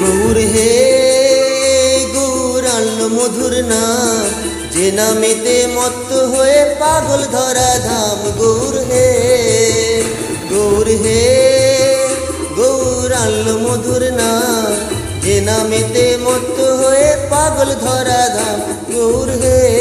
গৌর হে গৌরান্ন মধুর না যে নামেতে মত্ত হয়ে পাগল ধরা ধাম। গৌর হে গৌর হে গৌরান্ন মধুর না যে নামেতে মত্ত হয়ে পাগল ধরা ধাম। গৌর হে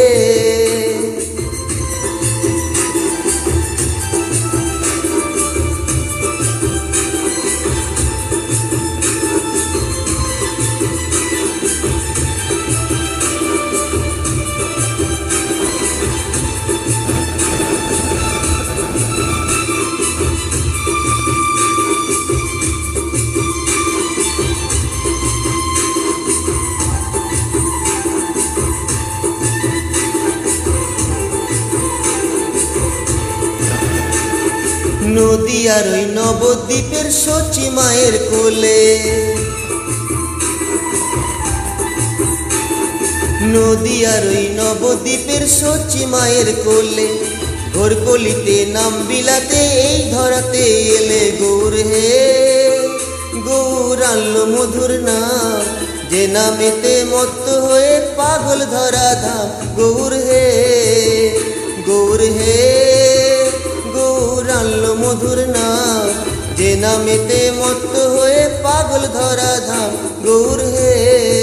নদী আর ওই নবদ্বীপের সচি মায়ের কোলে। নদী আর ওই নবদ্বীপের সচি মায়ের কোলে। ঘোর কলিতে নাম বিলাতে এই ধরাতে এলে গৌর হে। গৌর আনলো মধুর নাম, যে নামেতে মত্ত হয়ে পাগল ধরা ধাম। গৌর হে নামেতে মত্ত হয়ে পাগল ধরা ধাম গৌর হে।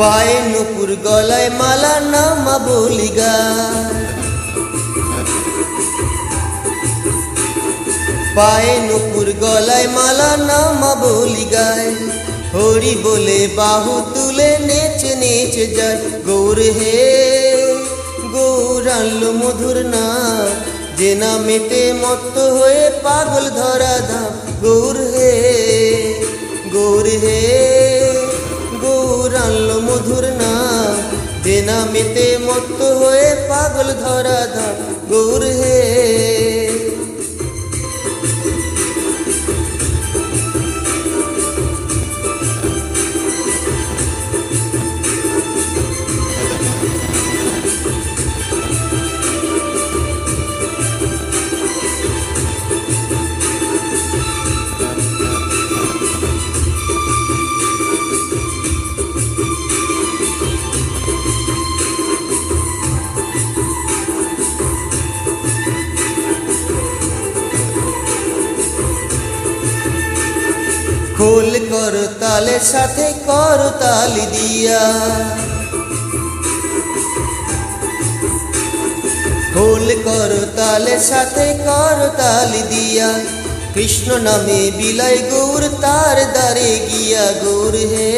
পায়ে নুপুর গলায় মালা নামা বলিগা। পায়ে নুপুর গলায় মালা নামা বলি গায় হরি বলে বাহু তুলে নেচে নেচে যায়। গৌর হে গৌর আনলো মধুর না যে নামেতে মত্ত হয়ে পাগল ধরা ধাম। গৌর হে গৌর হে। আনলো মধুর না দেনা মেতে মত্ত হয়ে পাগল ধরা ধাম খোল কর তালের সাথে কর তালি দিয়া। খোল কর তালের সাথে কর তালি দিয়া। কৃষ্ণ নামে বিলাই গৌর, তার দ্বারে গিয়া গৌর হে।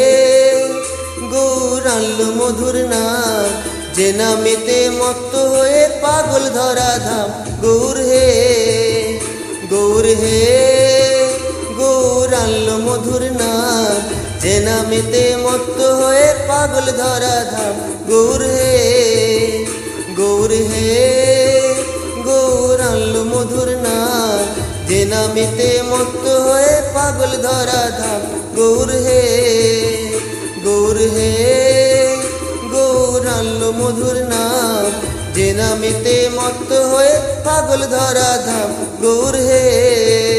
গৌর আনলো মধুর না যে নামেতে মত্ত হয়ে পাগল ধরা ধাম। গৌর হে গৌর হে। মধুর নাম। যে নামেতে মত্ত হয়ে পাগল ধরা ধাম। গৌর হে গৌর হে, গৌর আনলো মধুর নাম। যে নামেতে মত্ত হয়ে পাগল ধরা ধাম। গৌর হে গৌর হে, গৌর আনলো মধুর নাম। যে নামেতে মত্ত হয়ে পাগল ধরা ধাম। গৌর হে